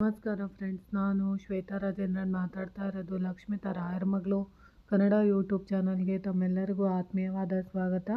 ನಮಸ್ಕಾರ ಫ್ರೆಂಡ್ಸ್ ನಾನು ಶ್ವೇತಾ ರಾಜೇಂದ್ರನ್ ಮಾತಾಡ್ತಾ ಇರೋದು ಲಕ್ಷ್ಮಿತಾ ರಾಯರ ಮಗಳು? ಕನ್ನಡ ಯೂಟ್ಯೂಬ್ ಚಾನಲ್ಗೆ ತಮ್ಮೆಲ್ಲರಿಗೂ ಆತ್ಮೀಯವಾದ ಸ್ವಾಗತ.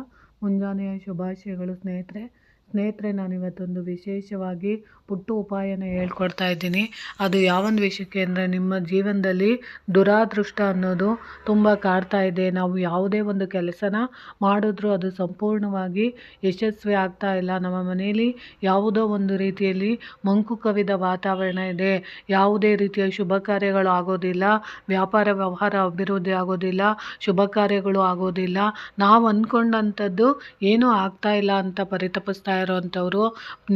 ಮುಂಜಾನೆಯ ಶುಭಾಶಯಗಳು ಸ್ನೇಹಿತರೆ. ಸ್ನೇಹಿತರೆ, ನಾನು ಇವತ್ತೊಂದು ವಿಶೇಷವಾಗಿ ಪುಟ್ಟ ಉಪಾಯನ ಹೇಳ್ಕೊಡ್ತಾ ಇದ್ದೀನಿ. ಅದು ಯಾವೊಂದು ವಿಷಯಕ್ಕೆ ಅಂದರೆ ನಿಮ್ಮ ಜೀವನದಲ್ಲಿ ದುರಾದೃಷ್ಟ ಅನ್ನೋದು ತುಂಬ ಕಾಡ್ತಾ ಇದೆ. ನಾವು ಯಾವುದೇ ಒಂದು ಕೆಲಸನ ಮಾಡಿದ್ರೂ ಅದು ಸಂಪೂರ್ಣವಾಗಿ ಯಶಸ್ವಿ ಆಗ್ತಾ ಇಲ್ಲ. ನಮ್ಮ ಮನೆಯಲ್ಲಿ ಯಾವುದೋ ಒಂದು ರೀತಿಯಲ್ಲಿ ಮಂಕು ಕವಿದ ವಾತಾವರಣ ಇದೆ. ಯಾವುದೇ ರೀತಿಯ ಶುಭ ಕಾರ್ಯಗಳು ಆಗೋದಿಲ್ಲ. ವ್ಯಾಪಾರ ವ್ಯವಹಾರ ಅಭಿವೃದ್ಧಿ ಆಗೋದಿಲ್ಲ. ಶುಭ ಕಾರ್ಯಗಳು ಆಗೋದಿಲ್ಲ. ನಾವು ಅಂದ್ಕೊಂಡಂಥದ್ದು ಏನೂ ಆಗ್ತಾ ಇಲ್ಲ ಅಂತ ಪರಿತಪಿಸ್ತಾ ಇರೋವಂಥವ್ರು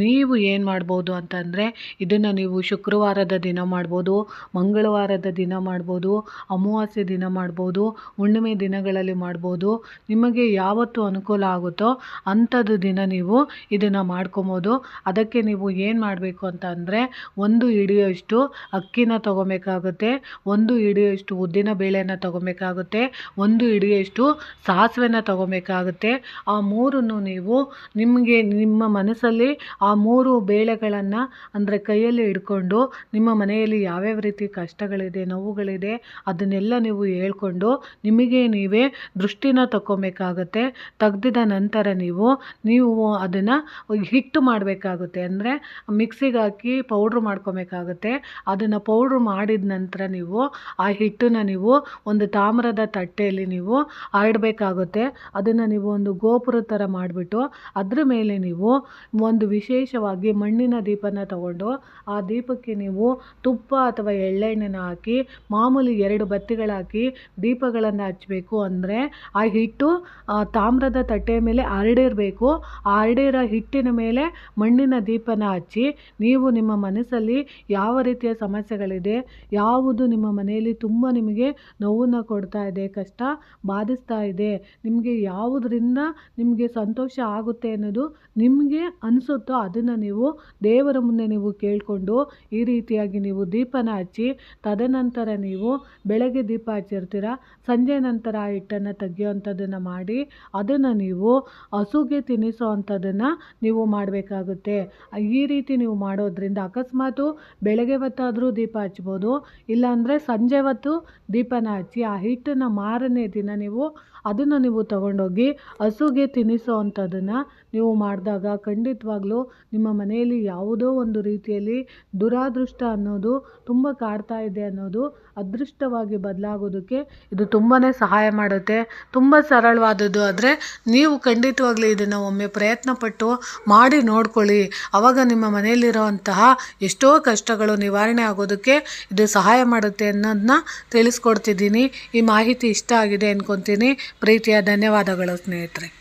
ನೀವು ಏನು ಮಾಡ್ಬೋದು ಅಂತಂದರೆ, ಇದನ್ನು ನೀವು ಶುಕ್ರವಾರದ ದಿನ ಮಾಡ್ಬೋದು, ಮಂಗಳವಾರದ ದಿನ ಮಾಡ್ಬೋದು, ಅಮಾವಾಸ್ಯೆ ದಿನ ಮಾಡ್ಬೋದು, ಹುಣ್ಣಿಮೆ ದಿನಗಳಲ್ಲಿ ಮಾಡ್ಬೋದು, ನಿಮಗೆ ಯಾವತ್ತು ಅನುಕೂಲ ಆಗುತ್ತೋ ಅಂಥದ್ದು ದಿನ ನೀವು ಇದನ್ನು ಮಾಡ್ಕೊಬೋದು. ಅದಕ್ಕೆ ನೀವು ಏನು ಮಾಡಬೇಕು ಅಂತ ಅಂದರೆ ಒಂದು ಹಿಡಿಯೋಷ್ಟು ಅಕ್ಕಿನ ತೊಗೊಬೇಕಾಗುತ್ತೆ, ಒಂದು ಹಿಡಿಯೋಷ್ಟು ಉದ್ದಿನ ಬೇಳೆನ ತೊಗೊಬೇಕಾಗುತ್ತೆ, ಒಂದು ಹಿಡಿಯೋಷ್ಟು ಸಾಸಿವೆನ ತೊಗೊಬೇಕಾಗುತ್ತೆ. ಆ ಮೂರನ್ನು ನೀವು ನಿಮಗೆ ನಿಮ್ಮ ಮನಸ್ಸಲ್ಲಿ ಆ ಮೂರು ಬೇಳೆಗಳನ್ನು ಅಂದರೆ ಕೈಯಲ್ಲಿ ಹಿಡ್ಕೊಂಡು ನಿಮ್ಮ ಮನೆಯಲ್ಲಿ ಯಾವ್ಯಾವ ರೀತಿ ಕಷ್ಟಗಳಿದೆ, ನೋವುಗಳಿದೆ ಅದನ್ನೆಲ್ಲ ನೀವು ಹೇಳ್ಕೊಂಡು ನಿಮಗೆ ನೀವೇ ದೃಷ್ಟಿನ ತಗೊಬೇಕಾಗತ್ತೆ ತೆಗ್ದಿದ ನಂತರ ನೀವು ನೀವು ಅದನ್ನು ಹಿಟ್ಟು ಮಾಡಬೇಕಾಗುತ್ತೆ. ಅಂದರೆ ಮಿಕ್ಸಿಗೆ ಹಾಕಿ ಪೌಡ್ರ್ ಮಾಡ್ಕೊಬೇಕಾಗುತ್ತೆ. ಅದನ್ನು ಪೌಡ್ರ್ ಮಾಡಿದ ನಂತರ ನೀವು ಆ ಹಿಟ್ಟನ್ನು ನೀವು ಒಂದು ತಾಮ್ರದ ತಟ್ಟೆಯಲ್ಲಿ ನೀವು ಹರಡಬೇಕಾಗುತ್ತೆ ಅದನ್ನು ನೀವು ಒಂದು ಗೋಪುರ ಥರ ಮಾಡಿಬಿಟ್ಟು ಅದ್ರ ಮೇಲೆ ನೀವು ಒಂದು ವಿಶೇಷವಾಗಿ ಮಣ್ಣಿನ ದೀಪನ ತಗೊಂಡು ಆ ದೀಪಕ್ಕೆ ನೀವು ತುಪ್ಪ ಅಥವಾ ಎಳ್ಳೆಣ್ಣೆನ ಹಾಕಿ, ಮಾಮೂಲಿ ಎರಡು ಬತ್ತಿಗಳಾಕಿ ದೀಪಗಳನ್ನು ಹಚ್ಚಬೇಕು ಅಂದರೆ ಆ ಹಿಟ್ಟು ತಾಮ್ರದ ತಟ್ಟೆಯ ಮೇಲೆ ಹರಡಿರಬೇಕು. ಆ ಹರಡಿರೋ ಹಿಟ್ಟಿನ ಮೇಲೆ ಮಣ್ಣಿನ ದೀಪನ ಹಚ್ಚಿ ನೀವು ನಿಮ್ಮ ಮನಸ್ಸಲ್ಲಿ ಯಾವ ರೀತಿಯ ಸಮಸ್ಯೆಗಳಿದೆ, ಯಾವುದು ನಿಮ್ಮ ಮನೆಯಲ್ಲಿ ತುಂಬ ನಿಮಗೆ ನೋವನ್ನು ಕೊಡ್ತಾ ಇದೆ, ಕಷ್ಟ ಬಾಧಿಸ್ತಾ ಇದೆ, ನಿಮಗೆ ಯಾವುದರಿಂದ ನಿಮಗೆ ಸಂತೋಷ ಆಗುತ್ತೆ ಅನ್ನೋದು ನಿಮಗೆ ಅನಿಸುತ್ತೋ ಅದನ್ನು ನೀವು ದೇವರ ಮುಂದೆ ನೀವು ಕೇಳಿಕೊಂಡು ಈ ರೀತಿಯಾಗಿ ನೀವು ದೀಪನ ಹಚ್ಚಿ ತದನಂತರ ನೀವು ಬೆಳಗ್ಗೆ ದೀಪ ಹಚ್ಚಿರ್ತೀರ, ಸಂಜೆ ನಂತರ ಆ ಹಿಟ್ಟನ್ನು ತೆಗಿಯೋವಂಥದ್ದನ್ನು ಮಾಡಿ ಅದನ್ನು ನೀವು ಹಸುಗೆ ತಿನ್ನಿಸೋ ಅಂಥದ್ದನ್ನು ನೀವು ಮಾಡಬೇಕಾಗುತ್ತೆ. ಈ ರೀತಿ ನೀವು ಮಾಡೋದ್ರಿಂದ ಅಕಸ್ಮಾತು ಬೆಳಗ್ಗೆ ಹೊತ್ತಾದರೂ ದೀಪ ಹಚ್ಬೋದು, ಇಲ್ಲಾಂದರೆ ಸಂಜೆ ಹೊತ್ತು ದೀಪನ ಹಚ್ಚಿ ಆ ಹಿಟ್ಟನ್ನು ಮಾರನೇ ದಿನ ನೀವು ಅದನ್ನು ನೀವು ತಗೊಂಡೋಗಿ ಹಸುಗೆ ತಿನ್ನಿಸೋ ಅಂಥದ್ದನ್ನು ನೀವು ಮಾಡಿದಾಗ ಖಂಡಿತವಾಗ್ಲೂ ನಿಮ್ಮ ಮನೆಯಲ್ಲಿ ಯಾವುದೋ ಒಂದು ರೀತಿಯಲ್ಲಿ ದುರಾದೃಷ್ಟ ಅನ್ನೋದು ತುಂಬ ಕಾಡ್ತಾ ಇದೆ ಅನ್ನೋದು ಅದೃಷ್ಟವಾಗಿ ಬದಲಾಗೋದಕ್ಕೆ ಇದು ತುಂಬಾ ಸಹಾಯ ಮಾಡುತ್ತೆ. ತುಂಬ ಸರಳವಾದದ್ದು ಆದರೆ ನೀವು ಖಂಡಿತವಾಗ್ಲೂ ಇದನ್ನು ಒಮ್ಮೆ ಪ್ರಯತ್ನಪಟ್ಟು ಮಾಡಿ ನೋಡ್ಕೊಳ್ಳಿ. ಆವಾಗ ನಿಮ್ಮ ಮನೆಯಲ್ಲಿರೋವಂತಹ ಎಷ್ಟೋ ಕಷ್ಟಗಳು ನಿವಾರಣೆ ಆಗೋದಕ್ಕೆ ಇದು ಸಹಾಯ ಮಾಡುತ್ತೆ ಅನ್ನೋದನ್ನ ತಿಳಿಸ್ಕೊಡ್ತಿದ್ದೀನಿ. ಈ ಮಾಹಿತಿ ಇಷ್ಟ ಆಗಿದೆ ಅನ್ಕೊತೀನಿ. ಪ್ರೀತಿಯ ಧನ್ಯವಾದಗಳು ಸ್ನೇಹಿತರೆ.